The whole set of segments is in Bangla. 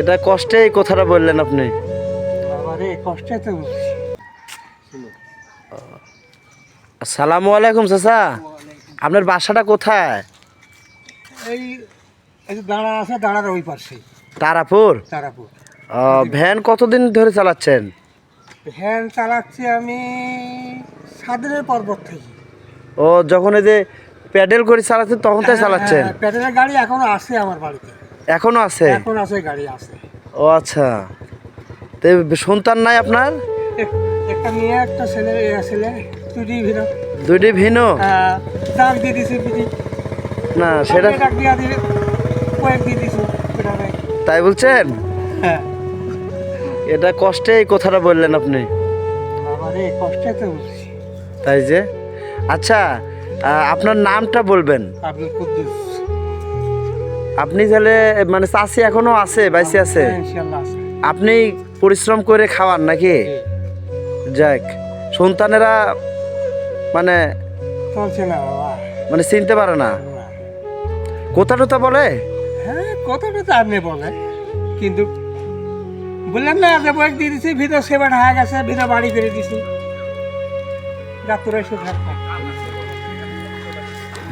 এটা কষ্টে এই কথাটা বললেন আপনি? কষ্টে তো। আসসালামু আলাইকুম চাচা। আপনার বাসাটা কোথায়? এই দাঁড়া আছে দাঁড়ার ওই পাশে তারাপুর? তারাপুর। ভ্যান কতদিন ধরে চালাচ্ছেন? ভ্যান চালাচ্ছি আমি সাদিনের পর্বত থেকে। ও যখন এই যে প্যাডেল করে চালাচ্ছেন তখন তো চালাচ্ছেন? হ্যাঁ, প্যাডেলের গাড়ি এখনও আছে আমার বাড়িতে। এখনও আছে? এখন আছে গাড়ি আছে। ও আচ্ছা। তো সন্তান নাই আপনার? একটা মেয়ে একটা ছেলে দুটি ভিন্ন। ডাক দিয়ে দিছি না সেটা ডাক দিয়ে কয়েক দিয়ে দিছি। তাই বলছেন? হ্যাঁ। এটা কষ্টে এই কথাটা বললেন আপনি। কষ্টে তো বলছি। তাই যে? আচ্ছা আপনার নামটা বলবেন। আব্দুল কুদ্দুস। আপনি তাহলে মানে চাষি এখনও আছে বাইসে আছে? হ্যাঁ, আছে। আপনি পরিশ্রম করে খাওয়ান নাকি? যাক সন্তানেরা মানে মানে চিনতে পারে না। কোথা টোথা বলে? হ্যাঁ কথাটা তো আপনি বলে কিন্তু বললাম না যে বয়েক দিয়ে দিছি ভিতর সেবা হয়ে গেছে ভিতর বাড়ি করে দিছি। ডাক্তার এসে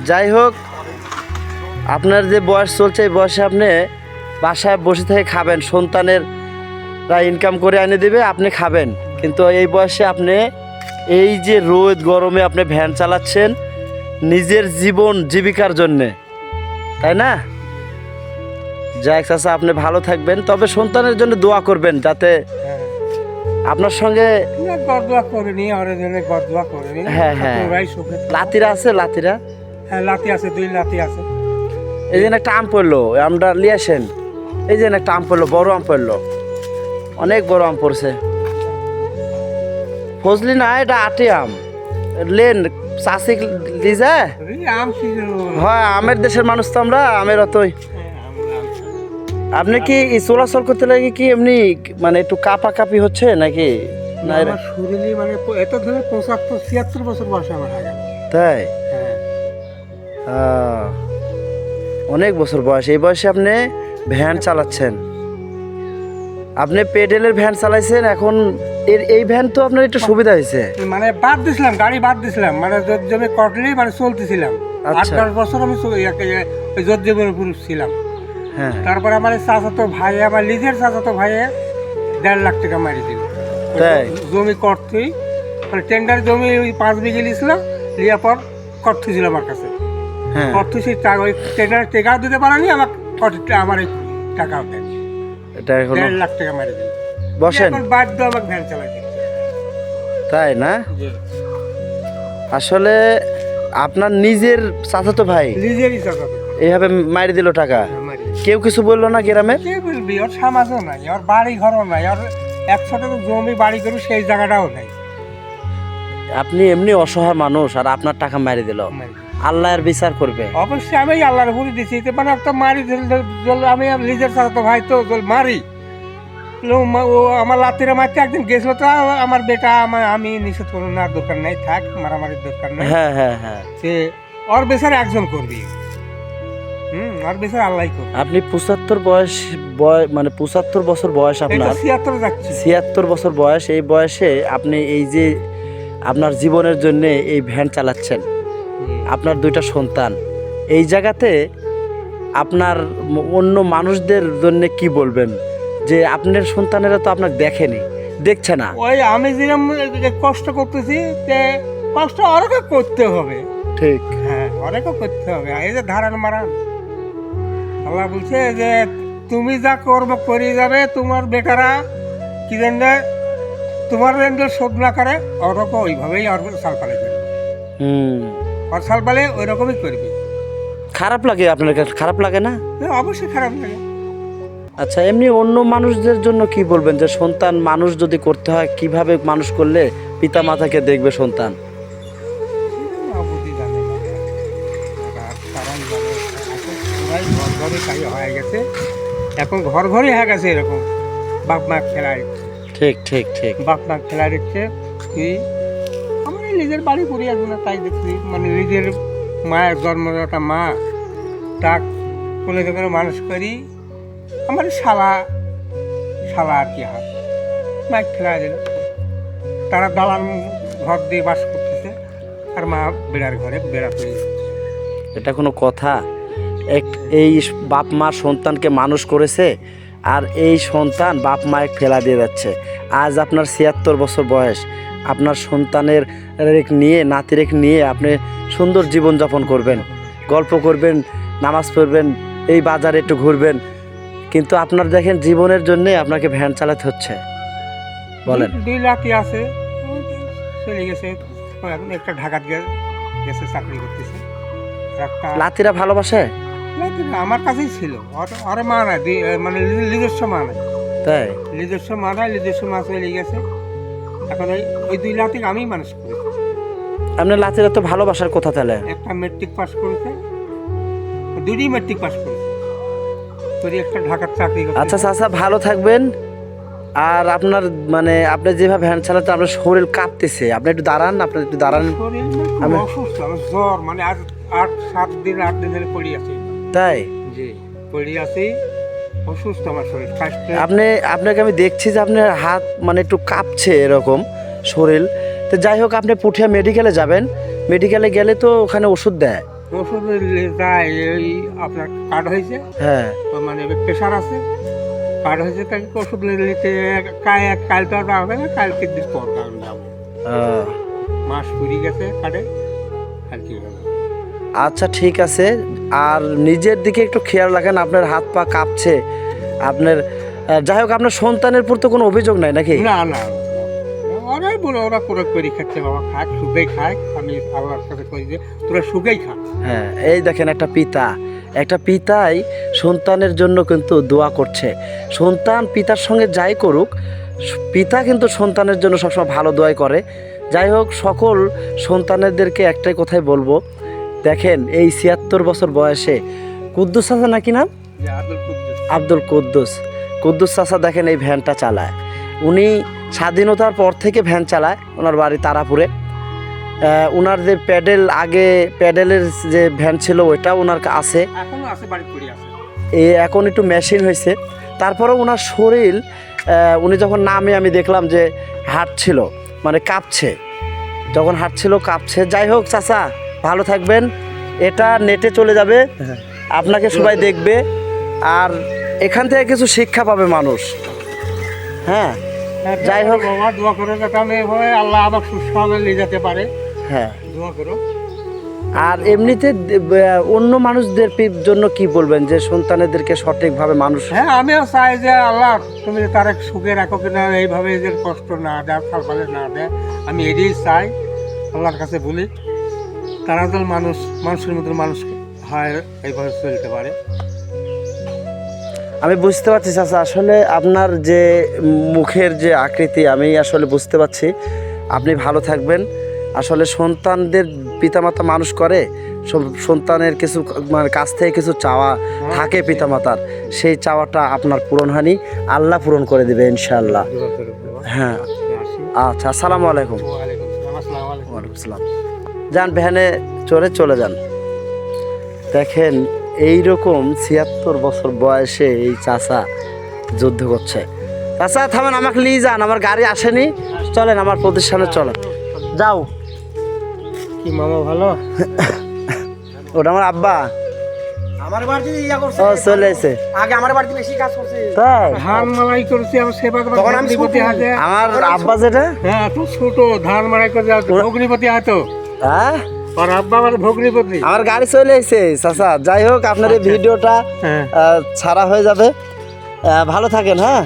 যাই হোক আপনার যে বয়স চলছে এই বয়সে আপনি বাসায় বসে থেকে খাবেন। সন্তানের ইনকাম করে এনে দেবে আপনি খাবেন। কিন্তু এই বয়সে আপনি এই যে রোদ গরমে আপনি ভ্যান চালাচ্ছেন নিজের জীবন জীবিকার জন্যে। তাই না? যাই চাচা আপনি ভালো থাকবেন। তবে সন্তানের জন্য দোয়া করবেন যাতে আপনার সঙ্গে হ্যাঁ, হ্যাঁ। লাতিরা আছে লাতিরা? হ্যাঁ লাতি আছে দুই লাতি আছে। এই যে একটা আম পড়ল আমটা নিয়ে আসেন। এই যে একটা আম পড়ল বড় আম পড়ল। অনেক বড় আম পড়ছে। ফজলি না এটা আটে আম। লেন চাষি এই আম হয় আমের দেশের মানুষ তো আমরা আমের অতই। আপনি কি চলাচল করতে লাগে কি এমনি মানে একটু কাপা কাপি হচ্ছে নাকি? না শরীরে মানে এত ধরে পঁচাত্তর ছিয়াত্তর বছর বয়স আমার তাই? হ্যাঁ। অনেক বছর বয়স। এই বয়সে আপনি ভ্যান চালাচ্ছেন। আপনি পেডেলের ভ্যান চালাইছেন এখন এর এই ভ্যান তো আপনার একটু সুবিধা হয়েছে। মানে বাদ দিছিলাম গাড়ি বাদ দিছিলাম মানে জমি কটলি মানে চলতেছিলাম। আট আচ্ছা। দশ বছর আমি ইয়ে, জোর উপর ছিলাম। হ্যাঁ। তারপরে আমার চাচাতো ভাই আমার নিজের চাচাতো ভাইয়ে দেড় লাখ টাকা মারি দিল। জমি করতেই মানে টেন্ডার জমি ওই পাঁচ বিঘে নিয়েছিলাম লিয়ার পর করতে ছিল আমার কাছে। হ্যাঁ। করতে সেই টাকা ওই টাকাও দিতে পারেনি আমার আমার এই টাকাও দেন এটা এখন দেড় লাখ টাকা মারি দিল। বসেন। এখন বাধ্য আমাকে ভ্যান চালাতে। তাই না? আসলে আপনার নিজের চাচাতো ভাই নিজেরই চাচাতো এইভাবে মারি দিল টাকা। কেউ কিছু বলল না গ্রামের কে বলবি? ওর সমাজও নাই ওর বাড়ি ঘরও নাই ওর একশো টাকা জমি বাড়ি করে সেই জায়গাটাও নাই। আপনি এমনি অসহায় মানুষ আর আপনার টাকা মারি দিল। আল্লাহ এর বিচার করবে। অবশ্যই আমি আল্লাহর উপরে দিছি। মানে একটা মারি আমি নিজের সাথে তো ভাই তো মারি। ও আমার লাতিরা মারতে একদিন গেছিল তো আমার বেটা আমার আমি নিষেধ করুন না দরকার নাই থাক মারামারির দরকার নাই। হ্যাঁ হ্যাঁ হ্যাঁ। সে ওর বেচার একজন করবি। হুম ওর বেচার আল্লাহ করবে। আপনি পঁচাত্তর বয়স বয় মানে পঁচাত্তর বছর বয়স আপনার। ছিয়াত্তর যাচ্ছি। ছিয়াত্তর বছর বয়স এই বয়সে আপনি এই যে আপনার জীবনের জন্য এই ভ্যান চালাচ্ছেন। আপনার দুইটা সন্তান। এই জায়গাতে আপনার অন্য মানুষদের জন্য কি বলবেন? যে আপনার সন্তানেরা তো আপনাকে দেখেনি দেখছে না। ওই আমি যেরকম কষ্ট করতেছি তে কষ্ট অনেকে করতে হবে। ঠিক। হ্যাঁ অনেকও করতে হবে। এই যে ধারান মারান আল্লাহ বলছে যে তুমি যা কর্ম করে যাবে তোমার বেটারা কি জানবে তোমার রেন্ডের শোধ না করে ওরকম ওইভাবেই আর সাল পালে হুম। আর সাল ওই রকমই করবে। খারাপ লাগে আপনার খারাপ লাগে না? অবশ্যই খারাপ লাগে। আচ্ছা এমনি অন্য মানুষদের জন্য কি বলবেন? যে সন্তান মানুষ যদি করতে হয় কীভাবে মানুষ করলে পিতা মাতাকে দেখবে সন্তান? হয়ে গেছে। এখন ঘর ঘরে হয়ে গেছে এরকম। বাপ মা খেলায়। ঠিক ঠিক ঠিক। বাপ মা খেলা দিচ্ছে এই নিজের বাড়ি পড়ে আসব না, তাই দেখছি। মানে নিজের মায়ের জন্মদাতা মা, তাক কোলে করে মানুষ করি, আমার শালা শালা আর কি হয়। মাইক ফেলা দিল। তারা দালান ঘর দিয়ে বাস করতেছে, আর মা বেড়ার ঘরে বেড়া করে এটা কোনো কথা? এক, এই বাপ মা সন্তানকে মানুষ করেছে, আর এই সন্তান বাপ মায়ের ফেলা দিয়ে যাচ্ছে। আজ আপনার ছিয়াত্তর বছর বয়স। আপনার সন্তানের রেখ নিয়ে নাতিরেখ নিয়ে আপনি সুন্দর জীবনযাপন করবেন। গল্প করবেন নামাজ পড়বেন এই বাজারে একটু ঘুরবেন। কিন্তু আপনার দেখেন জীবনের জন্যে আপনাকে ভ্যান চালাতে হচ্ছে। বলেন। দুই- লাখই আছে। চলে গেছে। এখন একটা ঢাকাত গেছে চাকরি করতেছে। আর একটা লাতিরা ভালোবাসে? আমার কাছেই ছিল। ওর মা দুই- মানে নিজস্ব মা নাই। তাই? নিজস্ব মা নাই নিজস্ব মা চলে গেছে। এখন ওই ওই দুই লাখ আমি মানুষ করেছি আপনার লাতিরা তো ভালোবাসার কথা তাহলে। একটা মেট্রিক পাস করেছে। দুটি মেট্রিক পাস করেছে। একটা ঢাকার চাকরি। আচ্ছা চাচা ভালো থাকবেন। আর আপনার মানে আপনি যেভাবে ভ্যান চালাতে আপনার শরীর কাঁপতেছে। আপনি একটু দাঁড়ান আপনি একটু দাঁড়ান। আমি- অসুস্থ আমার জ্বর মানে আজ আট সাত দিন আট দিন ধরে পড়ি আছি। তাই? জি পড়ি আছি। অসুস্থ আমার শরীর আপনি আপনাকে আমি দেখছি যে আপনার হাত মানে একটু কাঁপছে এরকম শরীর। তো যাই হোক আপনি পুঠিয়া মেডিকেলে যাবেন। মেডিকেলে গেলে তো ওখানে ওষুধ দেয়। ওষুধ নিলে এই আপনার কার্ড হয়েছে। হ্যাঁ। মানে প্রেশার আছে। কার্ড হয়েছে তাই ওষুধ নিতে কাল কাল তো আর হবে না কালকে দিন পর কারণ যাব। মাস পুরি গেছে কার্ডে আর কি হবে? আচ্ছা ঠিক আছে। আর নিজের দিকে একটু খেয়াল রাখেন আপনার হাত পা কাঁপছে। আপনার যাই হোক আপনার সন্তানের প্রতি তো কোনো অভিযোগ নাই নাকি? না না ওরাই বলে ওরা করে করে খাচ্ছে বাবা খাক সুখেই খায় আমি যে তোরা সুখেই খা। হ্যাঁ এই দেখেন একটা পিতা। একটা পিতাই সন্তানের জন্য কিন্তু দোয়া করছে। সন্তান পিতার সঙ্গে যাই করুক পিতা কিন্তু সন্তানের জন্য সবসময় ভালো দোয়াই করে। যাই হোক সকল সন্তানেরদেরকে একটাই কথাই বলব দেখেন এই ছিয়াত্তর বছর বয়সে কুদ্দুস চাচা নাকি নাম? আব্দুল কুদ্দুস। কুদ্দুস। চাচা দেখেন এই ভ্যানটা চালায়। উনি স্বাধীনতার পর থেকে ভ্যান চালায় ওনার বাড়ি তারাপুরে। ওনার যে প্যাডেল আগে প্যাডেলের যে ভ্যান ছিল ওইটা ওনার আছে। এ এখন একটু মেশিন হয়েছে। তারপরেও ওনার শরীর উনি যখন নামে আমি দেখলাম যে হাঁটছিল মানে কাঁপছে। যখন হাঁটছিল কাঁপছে। যাই হোক চাচা ভালো থাকবেন। এটা নেটে চলে যাবে। আপনাকে সবাই দেখবে। আর এখান থেকে কিছু শিক্ষা পাবে মানুষ। হ্যাঁ? যাই হোক। বাবা দোয়া করে যাতে আমি এভাবে আল্লাহ আবার সুস্থভাবে নিয়ে যেতে পারে। হ্যাঁ। দোয়া করো। আর এমনিতে অন্য মানুষদের জন্য কি বলবেন? যে সন্তানেদেরকে সঠিকভাবে মানুষ হ্যাঁ আমিও চাই যে আল্লাহ তুমি তার এক সুখে রাখো কিনা এইভাবে যে কষ্ট না দেয় ফালফালে না দেয় আমি এটাই চাই আল্লাহর কাছে বলি। তারা যেন মানুষ মানুষের মতো মানুষ হয় এইভাবে চলতে পারে। আমি বুঝতে পারছি চাচা আসলে আপনার যে মুখের যে আকৃতি আমি আসলে বুঝতে পারছি। আপনি ভালো থাকবেন। আসলে সন্তানদের পিতামাতা মানুষ করে সন্তানের কিছু মানে কাছ থেকে কিছু চাওয়া থাকে পিতামাতার। সেই চাওয়াটা আপনার পূরণ হয়নি। আল্লাহ পূরণ করে দেবে বাবা। হ্যাঁ। আচ্ছা আসসালামু আলাইকুম। ওয়ালাইকুম আসসালাম, যান ভ্যানে চড়ে চলে যান। দেখেন এই রকম ছিয়াত্তর বছর বয়সে এই চাচা যুদ্ধ করছে। চাচা থামেন আমাকে নিয়ে যান আমার গাড়ি আসেনি। চলেন আমার প্রতিষ্ঠানে চলেন। যাও। কি মামা ভালো? ওটা আমার আব্বা। আমার বাড়িতে ইয়া করছে ও চলে এসে। আগে আমার বাড়িতে বেশি কাজ করছে। তাই? ধান মালাই করছি আমার সেবা করার তখন আমি ভগ্নিপতি আমার আব্বা যেটা? হ্যাঁ তো ছোট ধান মারাই করে ভগ্নিপতি আছে হ্যাঁ? আমার গাড়ি চলে এসে চাচা। যাই হোক আপনার এই ভিডিওটা হ্যাঁ। ছাড়া হয়ে যাবে। ভালো থাকেন হ্যাঁ?